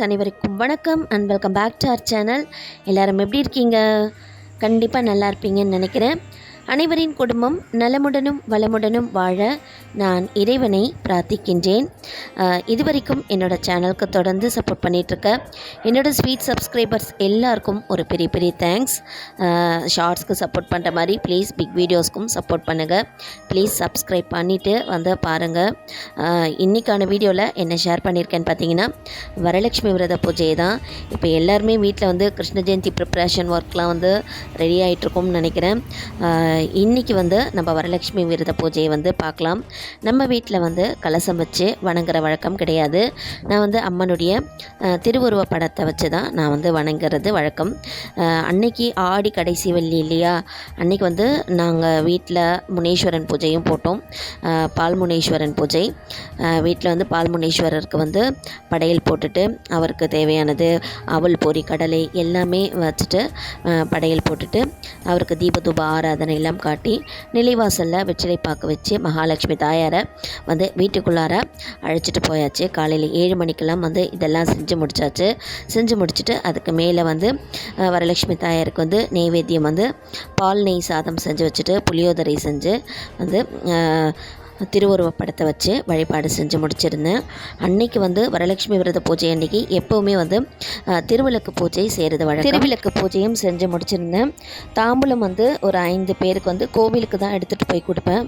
Viewers அனைவருக்கும் வணக்கம் and welcome back to our channel எல்லோரும் எப்படி இருக்கீங்க? கண்டிப்பாக நல்லா இருப்பீங்கன்னு நினைக்கிறேன். அனைவரின் குடும்பம் நலமுடனும் வளமுடனும் வாழ நான் இறைவனை பிரார்த்திக்கின்றேன். இதுவரைக்கும் என்னோட சேனலுக்கு தொடர்ந்து சப்போர்ட் பண்ணிகிட்ருக்க என்னோடய ஸ்வீட் சப்ஸ்கிரைபர்ஸ் எல்லாருக்கும் ஒரு பெரிய பெரிய தேங்க்ஸ் ஷார்ட்ஸ்க்கு சப்போர்ட் பண்ணுற மாதிரி ப்ளீஸ் பிக் வீடியோஸ்க்கும் சப்போர்ட் பண்ணுங்கள் ப்ளீஸ் சப்ஸ்கிரைப் பண்ணிவிட்டு வந்து பாருங்கள் இன்றைக்கான வீடியோவில் என்ன ஷேர் பண்ணியிருக்கேன்னு பார்த்தீங்கன்னா வரலட்சுமி விரத பூஜை தான். இப்போ எல்லாருமே வீட்டில் வந்து கிருஷ்ண ஜெயந்தி ப்ரிப்ரேஷன் ஒர்க்லாம் வந்து ரெடி ஆகிட்ருக்கும்னு நினைக்கிறேன். இன்றைக்கி வந்து நம்ம வரலட்சுமி விரத பூஜையை வந்து பார்க்கலாம். நம்ம வீட்டில் வந்து கலசம் வச்சு வணங்குற வழக்கம் கிடையாது. நான் வந்து அம்மனுடைய திருவுருவ படத்தை வச்சு தான் நான் வந்து வணங்குறது வழக்கம். அன்னைக்கு ஆடி கடைசி வெள்ளி இல்லையா? அன்னைக்கு வந்து நாங்கள் வீட்டில் முனீஸ்வரன் பூஜையும் போட்டோம். ஆஹ் பால் பூஜை. வீட்டில் வந்து பால்முனீஸ்வரருக்கு வந்து படையல் போட்டுட்டு அவருக்கு தேவையானது அவல் பொறி கடலை எல்லாமே வச்சுட்டு படையல் போட்டுட்டு அவருக்கு தீபதூப ஆராதனை எல்லாம் காட்டி நிலைவாசலில் வெற்றிலை பார்க்க வச்சு மகாலட்சுமி தாயாரை வந்து வீட்டுக்குள்ளார அழைச்சிட்டு போயாச்சு. காலையில் ஏழு மணிக்கெல்லாம் வந்து இதெல்லாம் செஞ்சு முடிச்சாச்சு. செஞ்சு முடிச்சுட்டு அதுக்கு மேலே வந்து வரலட்சுமி தாயாருக்கு வந்து நெய்வேத்தியம் வந்து பால் நெய் சாதம் செஞ்சு வச்சுட்டு புளியோதரை செஞ்சு வந்து திருவுருவப்படத்தை படத்தை வச்சு வழிபாடு செஞ்சு முடிச்சிருந்தேன். அன்னைக்கு வந்து வரலட்சுமி விரத பூஜை அன்னைக்கு எப்போவுமே வந்து திருவிளக்கு பூஜை செய்கிறது வழக்கம். திருவிளக்கு பூஜையும் செஞ்சு முடிச்சிருந்தேன். தாம்பூலம் வந்து ஒரு ஐந்து பேருக்கு வந்து கோவிலுக்கு தான் எடுத்துகிட்டு போய் கொடுப்பேன்.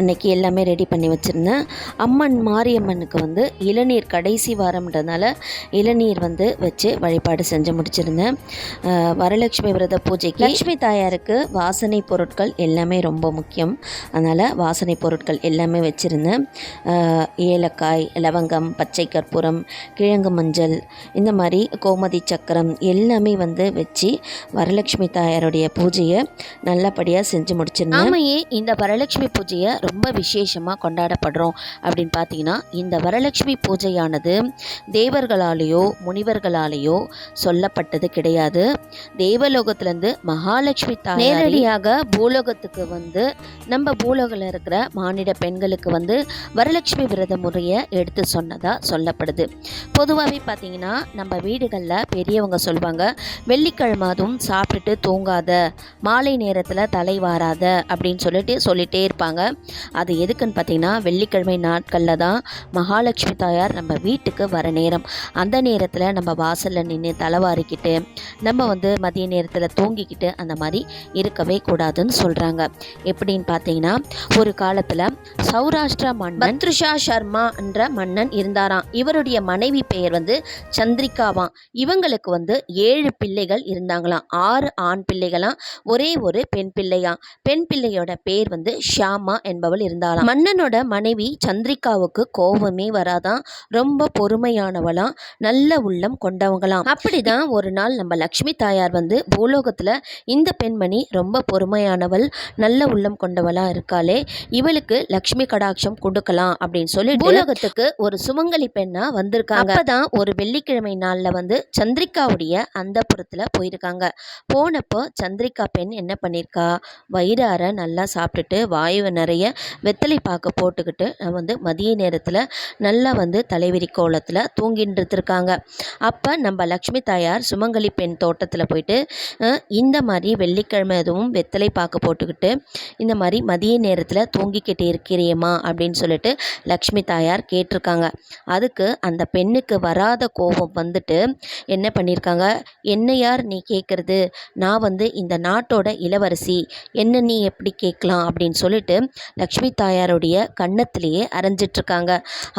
அன்னைக்கு எல்லாமே ரெடி பண்ணி வச்சுருந்தேன். அம்மன் மாரியம்மனுக்கு வந்து இளநீர் கடைசி வாரம்ன்றதுனால இளநீர் வந்து வச்சு வழிபாடு செஞ்சு முடிச்சிருந்தேன். வரலட்சுமி விரத பூஜைக்கு லட்சுமி தாயாருக்கு வாசனை பொருட்கள் எல்லாமே ரொம்ப முக்கியம். அதனால் வாசனை பொருட்கள் எல்லாமே வச்சுருந்தேன் ஆஹ் ஏலக்காய் லவங்கம் பச்சை கற்பூரம் கிழங்கு மஞ்சள் இந்த மாதிரி கோமதி சக்கரம் எல்லாமே வந்து வச்சு வரலட்சுமி தாயாருடைய பூஜையை நல்லபடியாக செஞ்சு முடிச்சிருந்தேன். ஆமையே இந்த வரலட்சுமி பூஜையை ரொம்ப விசேஷமாக கொண்டாடப்படுறோம் அப்படின்னு பார்த்தீங்கன்னா இந்த வரலட்சுமி பூஜையானது தேவர்களாலேயோ முனிவர்களாலேயோ சொல்லப்பட்டது கிடையாது. தேவலோகத்திலேருந்து மகாலட்சுமி தாய் நேரடியாக பூலோகத்துக்கு வந்து நம்ம பூலோகில் இருக்கிற மானிட பெண்களுக்கு வந்து வரலட்சுமி விரத முறையை எடுத்து சொன்னதாக சொல்லப்படுது. பொதுவாகவே பார்த்தீங்கன்னா நம்ம வீடுகளில் பெரியவங்க சொல்லுவாங்க வெள்ளிக்கிழமை அதுவும் சாப்பிட்டுட்டு தூங்காத மாலை நேரத்தில் தலை வாராத அப்படின்னு சொல்லிட்டு சொல்லிகிட்டே இருப்பாங்க. அது எதுக்குன்னு பார்த்தீங்கன்னா வெள்ளிக்கிழமை நாட்களில் தான் மகாலட்சுமி தாயார் நம்ம வீட்டுக்கு வர நேரம். அந்த நேரத்தில் நம்ம வாசலில் நின்று தலைவாரிக்கிட்டு நம்ம வந்து மதிய நேரத்தில் தூங்கிக்கிட்டு அந்த மாதிரி இருக்கவே கூடாதுன்னு சொல்கிறாங்க எப்படின்னு பார்த்தீங்கன்னா ஒரு காலத்தில் சௌராஷ்டிரா மன்னன் பத்ருஷா சர்மா என்ற மன்னன் இருந்தாராம். இவருடைய மனைவி பெயர் வந்து சந்திரிகாவாம். இவங்களுக்கு வந்து ஏழு பிள்ளைகள் இருந்தாங்களாம். ஆறு ஆண் பிள்ளைகளாம் ஒரே ஒரு பெண் பிள்ளையாம். பெண் பிள்ளையோட பேர் வந்து ஷியாமா என்பவள் இருந்தாளாம். மன்னனோட மனைவி சந்திரிகாவுக்கு கோபமே வராதாம். ரொம்ப பொறுமையானவளாம். நல்ல உள்ளம் கொண்டவங்களாம். அப்படிதான் ஒரு நாள் நம்ம லக்ஷ்மி தாயார் வந்து பூலோகத்துல இந்த பெண்மணி ரொம்ப பொறுமையானவள் நல்ல உள்ளம் கொண்டவளா இருக்காளே இவளுக்கு லக்ஷ்மி கடாட்சம் கொடுக்கலாம் அப்படின்னு சொல்லி பூலோகத்துக்கு ஒரு சுமங்கலி பெண்ணா வந்திருக்காங்க. அப்பதான் ஒரு வெள்ளிக்கிழமை நாள்ல வந்து சந்திரிகாவுடைய அந்த புறத்துல போயிருக்காங்க. போனப்போ சந்திரிகா பெண் என்ன பண்ணியிருக்கா வயிறார நல்லா சாப்பிட்டுட்டு வாயு நிறைய வெத்தலை பாக்கு போட்டுக்கிட்டு வந்து மதிய நேரத்தில் நல்லா வந்து தலைவிரி கோலத்தில் தூங்கிட்டு இருந்திருக்காங்க. அப்போ நம்ம லக்ஷ்மி தாயார் சுமங்கலி பெண் தோட்டத்தில் போயிட்டு இந்த மாதிரி வெள்ளிக்கிழமை எதுவும் வெத்தலை பாக்கு போட்டுக்கிட்டு இந்த மாதிரி மதிய நேரத்தில் தூங்கிக்கிட்டு இருக்கிறியம்மா அப்படின்னு சொல்லிட்டு லக்ஷ்மி தாயார் கேட்டிருக்காங்க. அதுக்கு அந்த பெண்ணுக்கு வராத கோபம் வந்துட்டு என்ன பண்ணியிருக்காங்க என்ன யார் நீ கேட்குறது நான் வந்து இந்த நாட்டோட இளவரசி. என்ன நீ எப்படி கேட்கலாம்? அப்படின்னு சொல்லிட்டு லக்ஷ்மி தாயாருடைய கன்னத்திலேயே அரைஞ்சிட்ருக்காங்க.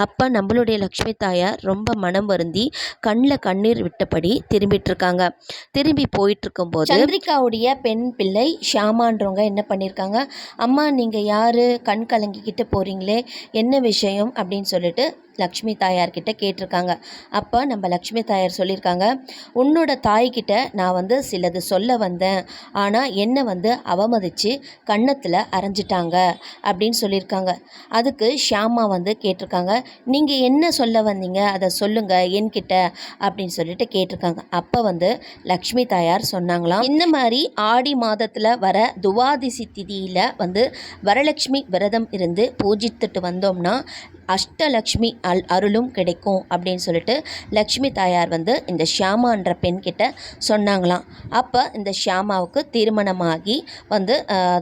அப்போ நம்மளுடைய லக்ஷ்மி தாயார் ரொம்ப மனம் வருந்தி கண்ணில் கண்ணீர் விட்டபடி திரும்பிட்டு இருக்காங்க திரும்பி போயிட்டு இருக்கும்போது சந்திரிகாவுடைய பெண் பிள்ளை ஷியாமான்றவங்க என்ன பண்ணியிருக்காங்க? அம்மா நீங்கள் யார்? கண் கலங்கிக்கிட்டு போகிறீங்களே என்ன விஷயம்? அப்படின்னு சொல்லிட்டு லக்ஷ்மி தாயார்கிட்ட கேட்டிருக்காங்க. அப்போ நம்ம லக்ஷ்மி தாயார் சொல்லியிருக்காங்க உன்னோட தாய்கிட்ட நான் வந்து சிலது சொல்ல வந்தேன். ஆனால் என்னை வந்து அவமதித்து கன்னத்தில் அரைஞ்சிட்டாங்க. அப்படின்னு சொல்லியிருக்காங்க. அதுக்கு ஷியாமா வந்து கேட்டிருக்காங்க நீங்கள் என்ன சொல்ல வந்தீங்க? அதை சொல்லுங்கள் என்கிட்ட. அப்படின்னு சொல்லிட்டு கேட்டிருக்காங்க. அப்போ வந்து லக்ஷ்மி தாயார் சொன்னாங்களாம். இந்த மாதிரி ஆடி மாதத்தில் வர துவாதிசி திதியில் வந்து வரலட்சுமி விரதம் இருந்து பூஜித்துட்டு வந்தோம்னா அஷ்டலக்ஷ்மி அல் அருளும் கிடைக்கும் அப்படின்னு சொல்லிட்டு லக்ஷ்மி தாயார் வந்து இந்த ஷியாமான்ற பெண்கிட்ட சொன்னாங்களாம். அப்போ இந்த ஷியாமாவுக்கு திருமணமாகி வந்து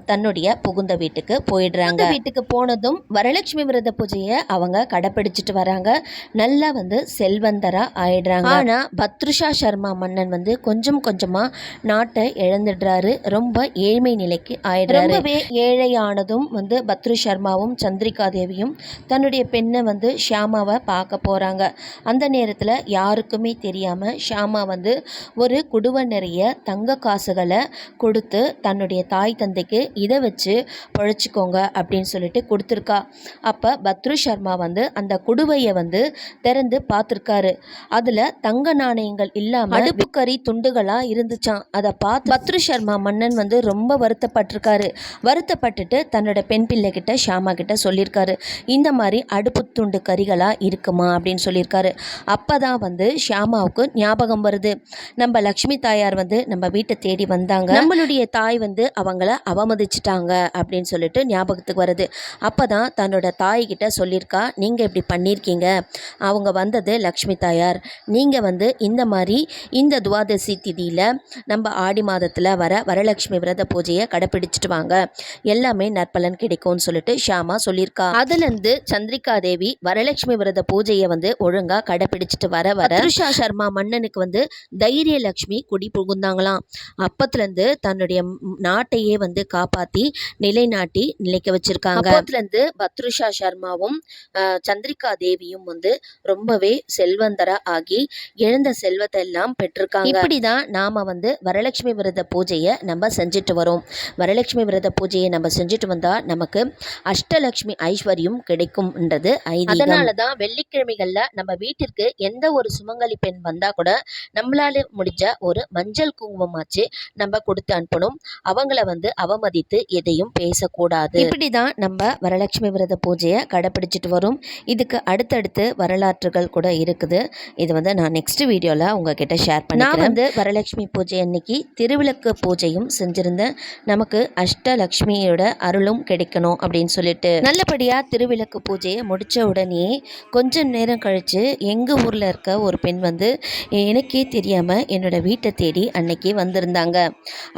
தன்னுடைய புகுந்த வீட்டுக்கு போயிடுறாங்க. வீட்டுக்கு போனதும் வரலட்சுமி விரத பூஜையை அவங்க கடைப்பிடிச்சிட்டு வராங்க. நல்லா வந்து செல்வந்தரா ஆயிடுறாங்க. ஆனா பத்ருஷா சர்மா மன்னன் வந்து கொஞ்சம் கொஞ்சமா நாட்டை இழந்துடுறாரு. ரொம்ப ஏழ்மை நிலைக்கு ஆயிடுறாரு. ரொம்பவே ஏழையானதும் வந்து பத்ரு சர்மாவும் சந்திரிகா தேவியும் தன்னுடைய பெண்ணை வந்து ஷியாமாவை பார்க்க போகிறாங்க அந்த நேரத்தில் யாருக்குமே தெரியாமல் ஷியாமா வந்து ஒரு குடுவை நிறைய தங்க காசுகளை கொடுத்து தன்னுடைய தாய் தந்தைக்கு இதை வச்சு பொழைச்சிக்கோங்க அப்படின்னு சொல்லிட்டு கொடுத்துருக்கா. அப்போ பத்ரு சர்மா வந்து அந்த குடுவையை வந்து திறந்து பார்த்துருக்காரு. அதில் தங்க நாணயங்கள் இல்லாமல் அடுப்புக்கறி துண்டுகளாக இருந்துச்சாம். அதை பார்த்து பத்ரு சர்மா மன்னன் வந்து ரொம்ப வருத்தப்பட்டிருக்காரு. வருத்தப்பட்டுட்டு தன்னோட பெண் பிள்ளைகிட்ட ஷாமா கிட்ட சொல்லியிருக்காரு இந்த மாதிரி அடுப்பு துண்டு கறிகளாக இருக்குமா அப்படின்னு சொல்லியிருக்காரு. அப்போ தான் வந்து ஷியாமாவுக்கு ஞாபகம் வருது. நம்ம லக்ஷ்மி தாயார் வந்து நம்ம வீட்டை தேடி வந்தாங்க. நம்மளுடைய தாய் வந்து அவங்கள அவமதிச்சிட்டாங்க அப்படின்னு சொல்லிட்டு ஞாபகத்துக்கு வருது. அப்போ தான் தன்னோட தாய்கிட்ட சொல்லியிருக்கா நீங்கள் இப்படி பண்ணியிருக்கீங்க. அவங்க வந்தது லக்ஷ்மி தாயார். நீங்கள் வந்து இந்த மாதிரி இந்த துவாதசி திதியில் நம்ம ஆடி மாதத்தில் வர வரலட்சுமி விரத பூஜையை கடைப்பிடிச்சிட்டு வாங்க. எல்லாமே நற்பலன் கிடைக்கும்னு சொல்லிட்டு ஷியாமா சொல்லியிருக்கா. அதுலேருந்து சந்திரிகா தேவி வரலட்சுமி விரத பூஜையை வந்து ஒழுங்காக கடைப்பிடிச்சிட்டு வர வர த்ரிஷா சர்மா மன்னனுக்கு வந்து தைரிய லக்ஷ்மி குடி புகுந்தாங்களாம். அப்பத்துலேருந்து தன்னுடைய நாட்டையே வந்து காப்பாற்றி நிலைநாட்டி நிலைக்க வச்சிருக்காங்க. அப்பத்துலேருந்து பத்ருஷா சர்மாவும் சந்திரிகா தேவியும் வந்து ரொம்பவே செல்வந்தரா ஆகி இழந்த செல்வத்தை எல்லாம் பெற்றிருக்காங்க. இப்படிதான் நாம வந்து வரலட்சுமி விரத பூஜையை நம்ம செஞ்சுட்டு வரோம். வரலட்சுமி விரத பூஜையை நம்ம செஞ்சுட்டு வந்தா நமக்கு அஷ்டலக்ஷ்மி ஐஸ்வர்யம் கிடைக்கும்ன்றது. ஐதீகம். அதனால தான் வெள்ளிக்கிழமைகள்ல நம்ம வீட்டிற்கு எந்த ஒரு சுமங்கலி பெண் வந்தா கூட நம்மளால முடிஞ்ச ஒரு மஞ்சள் குங்குமமாச்சு நம்ம கொடுத்து அனுப்பணும். அவங்கள வந்து அவமதித்து எதையும் பேசக்கூடாது. இப்படிதான் நம்ம வரலட்சுமி விரத பூஜையை கடைப்பிடிச்சிட்டு வரும். இதுக்கு அடுத்தடுத்து வரலாற்றுகள் கூட இருக்குது. இது வந்து நான் நெக்ஸ்ட் வீடியோவில் உங்ககிட்ட ஷேர் பண்ணி நான் வந்து வரலட்சுமி பூஜை அன்னைக்கு திருவிளக்கு பூஜையும் செஞ்சுருந்தேன். நமக்கு அஷ்டலக்ஷ்மியோட அருளும் கிடைக்கணும் அப்படின்னு சொல்லிட்டு. நல்லபடியாக திருவிளக்கு பூஜையை முடித்த உடனே கொஞ்சம் நேரம் கழித்து எங்கள் ஊரில் இருக்க ஒரு பெண் வந்து எனக்கே தெரியாமல் என்னோட வீட்டை தேடி அன்னைக்கு வந்திருந்தாங்க.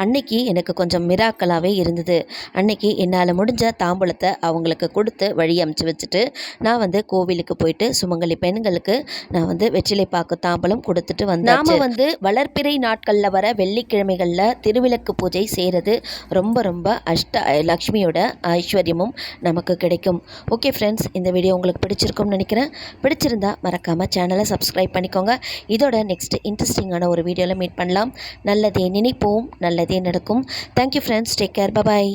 அன்னைக்கு எனக்கு கொஞ்சம் மிராக்கலாகவே இருந்தது. அன்னைக்கு என்னால் முடிஞ்ச தாம்பூலத்தை அவங்களுக்கு கொடுத்து வழி அமுச்சு வச்சுட்டு நான் வந்து கோவிலுக்கு போயிட்டு சுமங்கலி பெண்களுக்கு நான் வந்து வெற்றிலை பாக்கு தாம்பலம் கொடுத்துட்டு வந்தேன் நாம் வந்து வளர்ப்பிறை நாட்களில் வர வெள்ளிக்கிழமைகளில் திருவிளக்கு பூஜை செய்கிறது ரொம்ப ரொம்ப அஷ்ட லக்ஷ்மியோட ஐஸ்வர்யமும் நமக்கு கிடைக்கும். ஓகே ஃப்ரெண்ட்ஸ் இந்த வீடியோ உங்களுக்கு பிடிச்சிருக்கும்னு நினைக்கிறேன். பிடிச்சிருந்தா மறக்காமல் சேனலை சப்ஸ்கிரைப் பண்ணிக்கோங்க. இதோட நெக்ஸ்ட் இன்ட்ரெஸ்டிங்கான ஒரு வீடியோவில் மீட் பண்ணலாம். நல்லதே நினைப்போம் நல்லதே நடக்கும். Thank you friends take care bye bye